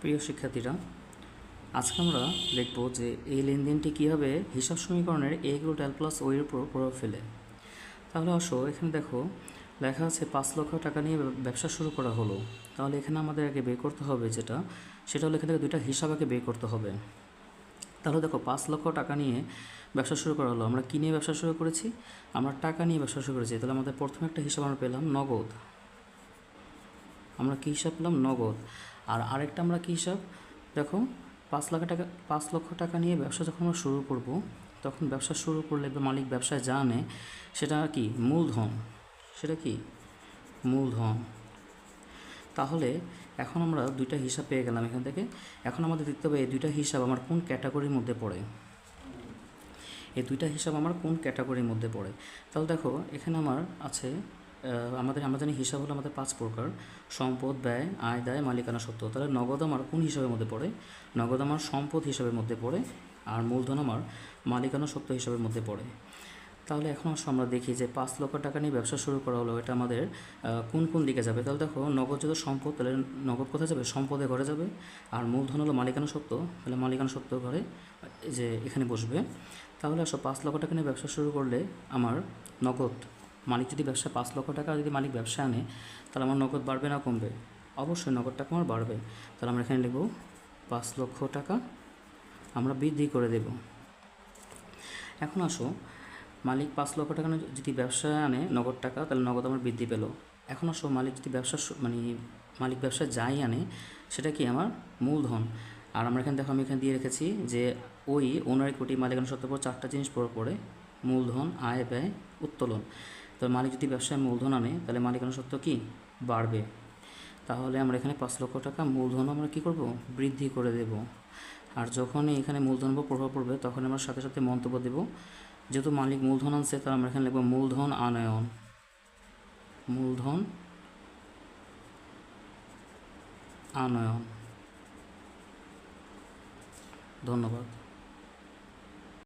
প্রিয় শিক্ষার্থীরা, আজকে আমরা দেখব যে এই লেনদেনটি কীভাবে হিসাব সমীকরণের এ গ্রুট এল প্লাস ওয়ের উপর প্রভাব ফেলে। তাহলে আসো, এখানে দেখো, লেখা আছে, পাঁচ লক্ষ টাকা নিয়ে ব্যবসা শুরু করা হলো। তাহলে এখানে আমাদের আগে বের করতে হবে যেটা, সেটা হলো এখান থেকে দুইটা হিসাব আগে বের করতে হবে। তাহলে দেখো, পাঁচ লক্ষ টাকা নিয়ে ব্যবসা শুরু করা হলো। আমরা কী নিয়ে ব্যবসা শুরু করেছি? আমরা টাকা নিয়ে ব্যবসা শুরু করেছি। তাহলে আমাদের প্রথমে একটা হিসাব আমরা পেলাম, নগদ। আমরা কী হিসাব পেলাম? নগদ। আর আরেকটা আমরা কী হিসাব? দেখো, পাঁচ লাখ টাকা, পাঁচ লক্ষ টাকা নিয়ে ব্যবসা যখন আমরা শুরু করব, তখন ব্যবসা শুরু করলে মালিক ব্যবসায় আনে সেটা কি? মূলধন। সেটা কি? মূলধন। তাহলে এখন আমরা দুইটা হিসাব পেয়ে গেলাম এখান থেকে। এখন আমাদের দেখতে হবে এই দুইটা হিসাব আমার কোন ক্যাটাগরির মধ্যে পড়ে। এই দুইটা হিসাব আমার কোন ক্যাটাগরির মধ্যে পড়ে। তাহলে দেখো, এখানে আমার আছে আমাদের, আমরা হিসাব হলো আমাদের পাঁচ প্রকার। সম্পদ, ব্যয়, আয়, দায়, মালিকানা সত্ত্ব তাহলে নগদ আমার কোন হিসাবের মধ্যে পড়ে? নগদ আমার সম্পদ হিসাবের মধ্যে পড়ে আর মূলধন আমার মালিকানা সত্ত্ব হিসাবের মধ্যে পড়ে। তাহলে এখন আসো আমরা দেখি যে পাঁচ লক্ষ টাকা নিয়ে ব্যবসা শুরু করা হলো। এটা আমাদের কোন কোন দিকে যাবে? তাহলে দেখো, নগদ যদি সম্পদ, তাহলে নগদ কোথায় যাবে? সম্পদে ঘরে যাবে। আর মূলধন হলো মালিকানা সত্ত্ব তাহলে মালিকানা সত্ত্ব ঘরে যে এখানে বসবে। তাহলে আসো পাঁচ লক্ষ টাকা নিয়ে ব্যবসা শুরু করলে আমার নগদ মালিক যদি ব্যবসা পাঁচ লক্ষ টাকা যদি মালিক ব্যবসা আনে, তাহলে আমার নগদ বাড়বে না কমবে? অবশ্যই নগদ টাকা আমার বাড়বে। তাহলে আমরা এখানে লিখব, পাঁচ লক্ষ টাকা আমরা বৃদ্ধি করে দেব। এখন আসো, মালিক পাঁচ লক্ষ টাকা যদি ব্যবসায় আনে নগদ টাকা, তাহলে নগদ আমার বৃদ্ধি পেল। এখন আসো, মালিক যদি ব্যবসা মানে মালিক ব্যবসা যাই আনে, সেটা কি আমার মূলধন? আর আমরা এখানে দেখো, আমি এখানে দিয়ে রেখেছি যে ওই ওনার কোটি মালিকানা সত্ত্বের পর চারটা জিনিস পড়ে পড়ে, মূলধন, আয়, ব্যয়, উত্তোলন। তো মালিক যদি ব্যবসায় মূলধন আনে, তাহলে মালিকানা সত্ত্ব কি? বাড়বে। তাহলে আমরা এখানে পাঁচ লক্ষ টাকা মূলধন আমরা কি করব? বৃদ্ধি করে দেব। আর যখনই এখানে মূলধন প্রভাব পড়বে, তখন আমরা সাথে সাথে মন্তব্য দেব। যেহেতু মালিক মূলধন আনছে, তাহলে আমরা এখানে লিখব মূলধন আনয়ন। মূলধন আনয়ন। ধন্যবাদ।